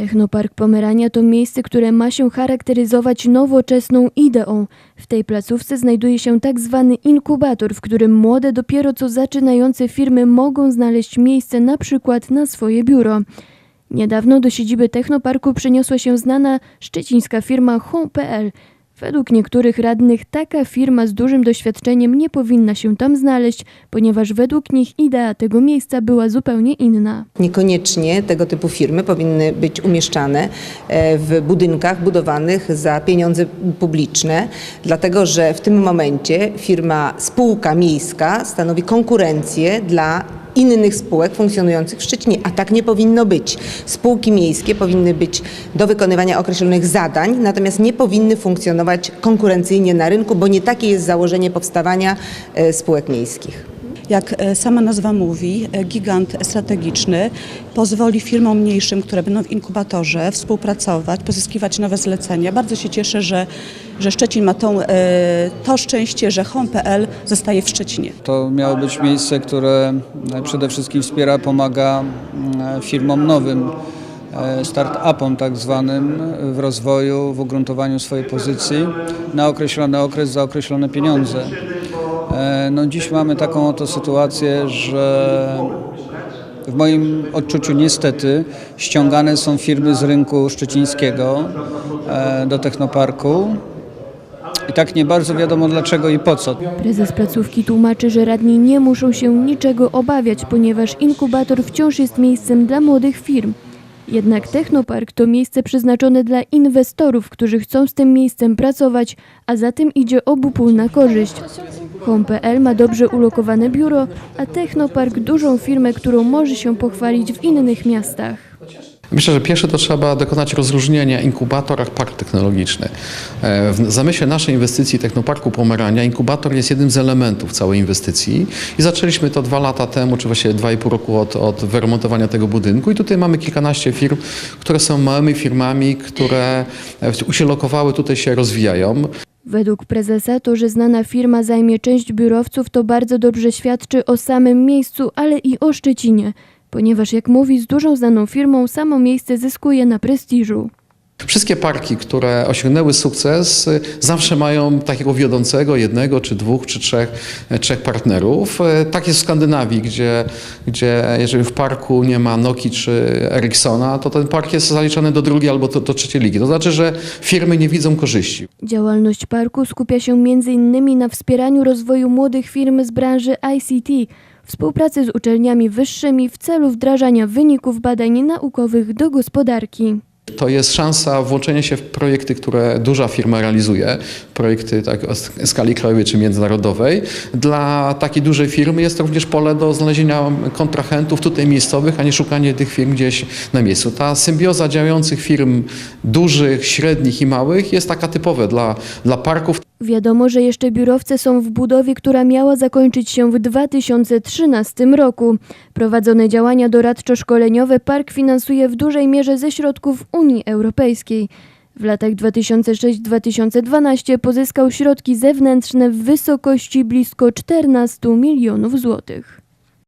Technopark Pomerania to miejsce, które ma się charakteryzować nowoczesną ideą. W tej placówce znajduje się tak zwany inkubator, w którym młode, dopiero co zaczynające firmy mogą znaleźć miejsce na przykład na swoje biuro. Niedawno do siedziby Technoparku przeniosła się znana szczecińska firma Home.pl. Według niektórych radnych taka firma z dużym doświadczeniem nie powinna się tam znaleźć, ponieważ według nich idea tego miejsca była zupełnie inna. Niekoniecznie tego typu firmy powinny być umieszczane e, w budynkach budowanych za pieniądze publiczne, dlatego że w tym momencie firma spółka miejska stanowi konkurencję dla innych spółek funkcjonujących w Szczecinie, a tak nie powinno być. Spółki miejskie powinny być do wykonywania określonych zadań, natomiast nie powinny funkcjonować konkurencyjnie na rynku, bo nie takie jest założenie powstawania e, spółek miejskich. Jak e, sama nazwa mówi, e, gigant strategiczny pozwoli firmom mniejszym, które będą w inkubatorze współpracować, pozyskiwać nowe zlecenia. Bardzo się cieszę, że, że Szczecin ma tą, e, to szczęście, że Home.pl zostaje w Szczecinie. To miało być miejsce, które przede wszystkim wspiera, pomaga firmom nowym, start-upom tak zwanym w rozwoju, w ugruntowaniu swojej pozycji na określony okres za określone pieniądze. E, No dziś mamy taką oto sytuację, że w moim odczuciu niestety ściągane są firmy z rynku szczecińskiego e, do Technoparku i tak nie bardzo wiadomo dlaczego i po co. Prezes placówki tłumaczy, że radni nie muszą się niczego obawiać, ponieważ inkubator wciąż jest miejscem dla młodych firm. Jednak Technopark to miejsce przeznaczone dla inwestorów, którzy chcą z tym miejscem pracować, a za tym idzie obopólna korzyść. Home.pl ma dobrze ulokowane biuro, a Technopark dużą firmę, którą może się pochwalić w innych miastach. Myślę, że pierwsze to trzeba dokonać rozróżnienia inkubator a park technologiczny. E, W zamyśle naszej inwestycji Technoparku Pomerania inkubator jest jednym z elementów całej inwestycji i zaczęliśmy to dwa lata temu, czy właściwie dwa i pół roku od, od wyremontowania tego budynku i tutaj mamy kilkanaście firm, które są małymi firmami, które e, się lokowały, tutaj się rozwijają. Według prezesa to, że znana firma zajmie część biurowców, to bardzo dobrze świadczy o samym miejscu, ale i o Szczecinie, ponieważ jak mówi, z dużą znaną firmą samo miejsce zyskuje na prestiżu. Wszystkie parki, które osiągnęły sukces, y, zawsze mają takiego wiodącego, jednego, czy dwóch, czy trzech, e, trzech partnerów. E, Tak jest w Skandynawii, gdzie, gdzie jeżeli w parku nie ma Noki czy Ericssona, to ten park jest zaliczany do drugiej albo do, do trzeciej ligi. To znaczy, że firmy nie widzą korzyści. Działalność parku skupia się m.in. na wspieraniu rozwoju młodych firm z branży ICT, współpracy z uczelniami wyższymi w celu wdrażania wyników badań naukowych do gospodarki. To jest szansa włączenia się w projekty, które duża firma realizuje, projekty tak, o sk- skali krajowej czy międzynarodowej. Dla takiej dużej firmy jest to również pole do znalezienia kontrahentów tutaj miejscowych, a nie szukanie tych firm gdzieś na miejscu. Ta symbioza działających firm dużych, średnich i małych jest taka typowa dla, dla parków. Wiadomo, że jeszcze biurowce są w budowie, która miała zakończyć się w 2013 roku. Prowadzone działania doradczo-szkoleniowe park finansuje w dużej mierze ze środków Unii Europejskiej. W latach 2006-2012 pozyskał środki zewnętrzne w wysokości blisko 14 milionów złotych.